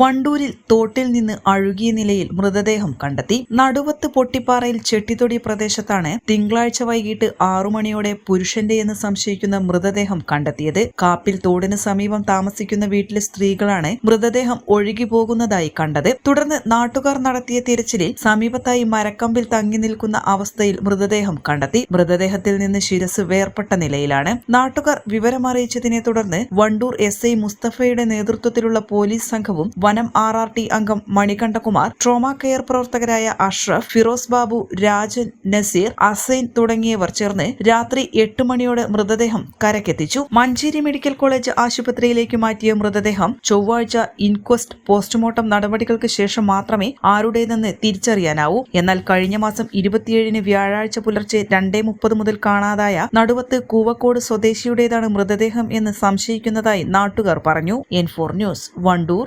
വണ്ടൂരിൽ തോട്ടിൽ നിന്ന് അഴുകിയ നിലയിൽ മൃതദേഹം കണ്ടെത്തി. നടുവത്ത് പൊട്ടിപ്പാറയിൽ ചെട്ടിത്തൊടി പ്രദേശത്താണ് തിങ്കളാഴ്ച വൈകിട്ട് ആറു മണിയോടെ പുരുഷന്റെ എന്ന് സംശയിക്കുന്ന മൃതദേഹം കണ്ടെത്തിയത്. കാപ്പിൽ തോടിന് സമീപം താമസിക്കുന്ന വീട്ടിലെ സ്ത്രീകളാണ് മൃതദേഹം ഒഴുകി പോകുന്നതായി കണ്ടത്. തുടർന്ന് നാട്ടുകാർ നടത്തിയ തിരച്ചിലിൽ സമീപത്തായി മരക്കമ്പിൽ തങ്ങി നിൽക്കുന്ന അവസ്ഥയിൽ മൃതദേഹം കണ്ടെത്തി. മൃതദേഹത്തിൽ നിന്ന് ശിരസ് വേർപെട്ട നിലയിലാണ്. നാട്ടുകാർ വിവരമറിയിച്ചതിനെ തുടർന്ന് വണ്ടൂർ എസ് ഐ മുസ്തഫയുടെ നേതൃത്വത്തിലുള്ള പോലീസ് സംഘവും വനം ആർ ആർ ടി അംഗം മണികണ്ഠകുമാർ ട്രോമ കെയർ പ്രവർത്തകരായ അഷ്റഫ് ഫിറോസ് ബാബു രാജൻ നസീർ അസൈൻ തുടങ്ങിയവർ ചേർന്ന് രാത്രി എട്ട് മണിയോടെ മൃതദേഹം കരക്കെത്തിച്ചു മഞ്ചേരി മെഡിക്കൽ കോളേജ് ആശുപത്രിയിലേക്ക് മാറ്റിയ മൃതദേഹം ചൊവ്വാഴ്ച ഇൻക്വസ്റ്റ് പോസ്റ്റ്മോർട്ടം നടപടികൾക്ക് ശേഷം മാത്രമേ ആരുടേതെന്ന് തിരിച്ചറിയാനാവൂ. എന്നാൽ കഴിഞ്ഞ മാസം ഇരുപത്തിയേഴിന് വ്യാഴാഴ്ച പുലർച്ചെ രണ്ടേ മുപ്പത് മുതൽ കാണാതായ നടുവത്ത് കൂവക്കോട് സ്വദേശിയുടേതാണ് മൃതദേഹം എന്ന് സംശയിക്കുന്നതായി നാട്ടുകാർ പറഞ്ഞു. N four news Wandoor.